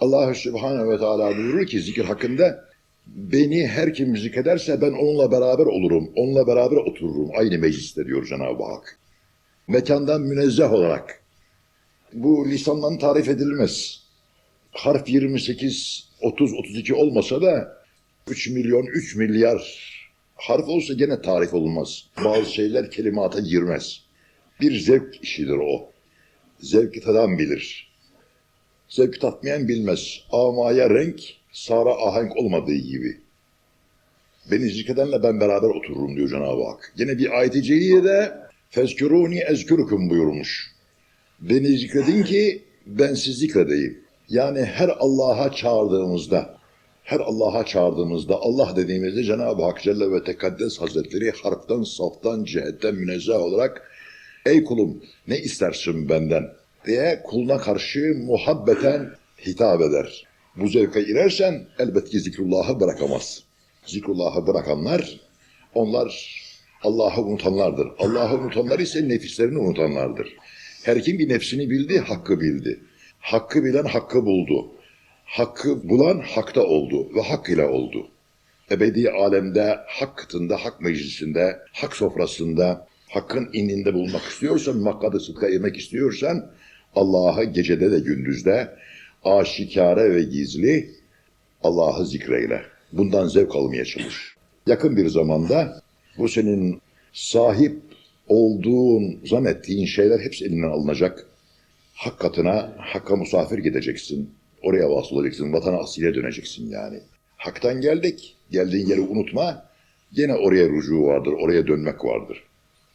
Allah Subhanahu ve Teala buyurur ki zikir hakkında beni her kim zikrederse ben onunla beraber olurum. Onunla beraber otururum. Aynı mecliste diyor Cenab-ı Hak. Mekandan münezzeh olarak. Bu lisandan tarif edilmez. Harf 28, 30, 32 olmasa da 3 milyon, 3 milyar harf olsa gene tarif olmaz. Bazı şeyler kelimata girmez. Bir zevk işidir o. Zevki tadan bilir. Zevki tatmayan bilmez. Amaya renk, sara ahenk olmadığı gibi. Beni zikredenle ben beraber otururum diyor Cenab-ı Hak. Yine bir ayet-i celilede fezkuruni ezkürüküm buyurmuş. Beni zikredin ki ben sizi zikredeyim. Yani her Allah'a çağırdığımızda, her Allah'a çağırdığımızda, Allah dediğimizde Cenab-ı Hak Celle ve Tekaddes Hazretleri harften, saftan, cihetten münezzeh olarak Ey kulum ne istersin benden diye kuluna karşı muhabbeten hitap eder. Bu zevke girersen elbette ki zikrullahı bırakamaz. Zikrullahı bırakanlar onlar Allah'ı unutanlardır. Allah'ı unutanlar ise nefislerini unutanlardır. Her kim bir nefsini bildi, hakkı bildi. Hakkı bilen hakkı buldu. Hakkı bulan hakta oldu ve hak ile oldu. Ebedi alemde, hak kıtında, hak meclisinde, hak sofrasında, hakkın ininde bulunmak istiyorsan, makkadı sıdka ermek istiyorsan, Allah'ı gecede de gündüzde, aşikare ve gizli Allah'ı zikreyle. Bundan zevk almaya çalış. Yakın bir zamanda bu senin sahip olduğun, zannettiğin şeyler hepsi elinden alınacak. Hak katına, hakka misafir gideceksin. Oraya vasıl olacaksın, vatana asile döneceksin yani. Hak'tan geldik, geldiğin yeri unutma. Gene oraya rücu vardır, oraya dönmek vardır.